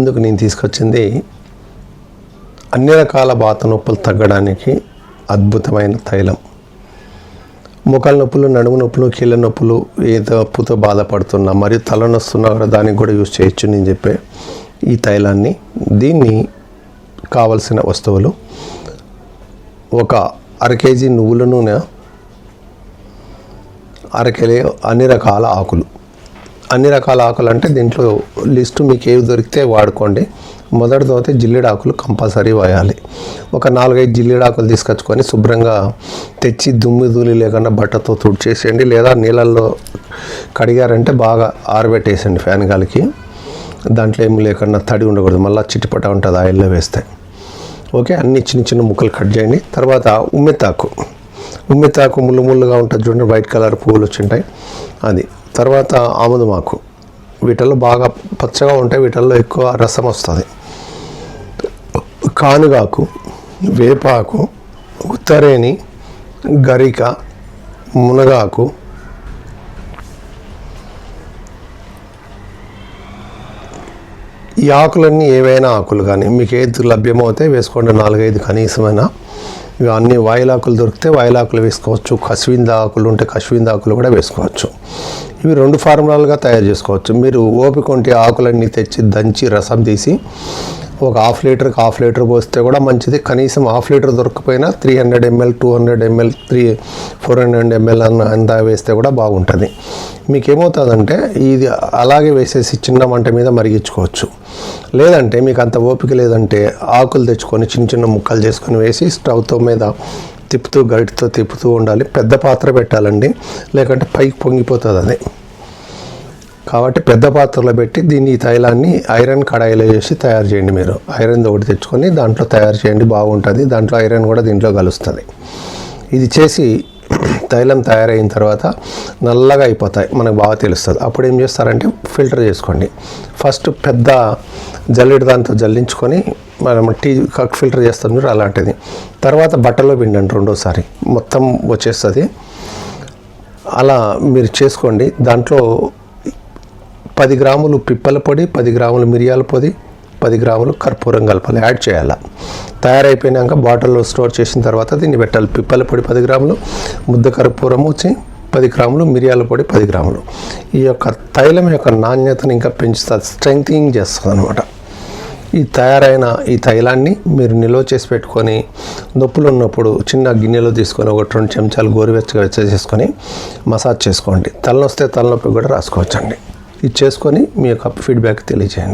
అందుకు నేను తీసుకొచ్చింది అన్ని రకాల బాత నొప్పులు తగ్గడానికి అద్భుతమైన తైలం. ముఖాల నొప్పులు నడుము నొప్పులు కీళ్ళ నొప్పులు ఏ నొప్పుతో బాధపడుతున్నా మరియు తలనొస్తున్నా కూడా దానికి కూడా యూజ్ చేయొచ్చు నేను చెప్పే ఈ తైలాన్ని. దీన్ని కావలసిన వస్తువులు ఒక అర కేజీ నువ్వుల నూనె అరకెలే అన్ని రకాల ఆకులు. అన్ని రకాల ఆకులు అంటే దీంట్లో లిస్టు మీకు ఏవి దొరికితే వాడుకోండి. మొదటితో అయితే జిల్లిడాకులు కంపల్సరీ వేయాలి ఒక నాలుగైదు జిల్లిడాకులు తీసుకొచ్చుకొని శుభ్రంగా తెచ్చి దుమ్ము ధూళి లేకుండా బట్టతో తుడిచేసేయండి. లేదా నీళ్ళల్లో కడిగారంటే బాగా ఆరబెట్టేసండి ఫ్యాన్ గాలికి. దాంట్లో ఏమి లేకుండా తడి ఉండకూడదు. మళ్ళీ చిటిపట ఉంటుంది ఆయిల్లో వేస్తే. ఓకే? అన్ని చిన్న చిన్న ముక్కలు కట్ చేయండి. తర్వాత ఉమ్మెత్తాకు. ఉమ్మెతాకు ముళ్ళు ముళ్ళుగా ఉంటుంది చూడండి. వైట్ కలర్ పువ్వులు వచ్చింటాయి అది. తర్వాత ఆముదమాకు వీటిల్లో బాగా పచ్చగా ఉంటాయి వీటిల్లో ఎక్కువ రసం వస్తుంది. కానుగాకు వేపాకు ఉత్తరేణి గరిక మునగాకు ఈ ఆకులన్నీ ఏవైనా ఆకులు కానీ మీకు ఏది లభ్యమవుతే వేసుకోండి. నాలుగైదు కనీసమైన. ఇవి అన్ని వాయిలాకులు దొరికితే వాయిలాకులు వేసుకోవచ్చు. కశ్వింద ఆకులు ఉంటే కశ్వింద ఆకులు కూడా వేసుకోవచ్చు. ఇవి రెండు ఫార్ములాలుగా తయారు చేసుకోవచ్చు. మీరు ఓపిక ఉంటే ఆకులన్నీ తెచ్చి దంచి రసం తీసి ఒక హాఫ్ లీటర్కి హాఫ్ లీటర్ పోస్తే కూడా మంచిది. కనీసం half litre దొరకపోయినా three hundred ML two hundred ML three four hundred ML అన్న అంతా వేస్తే కూడా బాగుంటుంది. మీకు ఏమవుతుందంటే ఇది అలాగే వేసేసి చిన్న మంట మీద మరిగించుకోవచ్చు. లేదంటే మీకు అంత ఓపిక లేదంటే ఆకులు తెచ్చుకొని చిన్న చిన్న ముక్కలు చేసుకొని వేసి స్టవ్తో మీద తిప్పుతూ గరిటితో తిప్పుతూ ఉండాలి. పెద్ద పాత్ర పెట్టాలండి. లేకంటే పైకి పొంగిపోతుంది అది కాబట్టి పెద్ద పాత్రలో పెట్టి దీన్ని ఈ తైలాన్ని ఐరన్ కడాయిలో చేసి తయారు చేయండి మీరు. ఐరన్ ఒకటి తెచ్చుకొని దాంట్లో తయారు చేయండి బాగుంటుంది. దాంట్లో ఐరన్ కూడా దీంట్లో కలుస్తుంది. ఇది చేసి తైలం తయారైన తర్వాత నల్లగా అయిపోతాయి. మనకు బాగా తెలుస్తుంది. అప్పుడు ఏం చేస్తారంటే ఫిల్టర్ చేసుకోండి. ఫస్ట్ పెద్ద జల్లెడ దాంతో జల్లించుకొని మనం టీ కక్ ఫిల్టర్ చేస్తాం చూడు అలాంటిది. తర్వాత బట్టలో పిండండి రెండోసారి. మొత్తం వచ్చేస్తుంది. అలా మీరు చేసుకోండి. దాంట్లో పది గ్రాములు పిప్పల పొడి పది గ్రాములు మిరియాల పొడి పది గ్రాములు కర్పూరం కలపాలి యాడ్ చేయాలి. తయారైపోయినాక బాటిల్లో స్టోర్ చేసిన తర్వాత దీన్ని పెట్టాలి. పిప్పల పొడి పది గ్రాములు ముద్ద కర్పూరం వచ్చి పది గ్రాములు మిరియాల పొడి పది గ్రాములు. ఈ యొక్క తైలం యొక్క నాణ్యతను ఇంకా పెంచుతుంది స్ట్రెంగ్తింగ్ చేస్తుంది అనమాట ఈ తయారైన ఈ తైలాన్ని మీరు నిల్వ చేసి పెట్టుకొని నొప్పులు ఉన్నప్పుడు చిన్న గిన్నెలో తీసుకొని ఒక రెండు చెంచాలు గోరువెచ్చగా వెచ్చ చేసుకొని మసాజ్ చేసుకోండి. తలనొస్తే తలనొప్పి కూడా రాసుకోవచ్చండి. ఇది చేసుకొని మీ యొక్క ఫీడ్బ్యాక్ తెలియజేయండి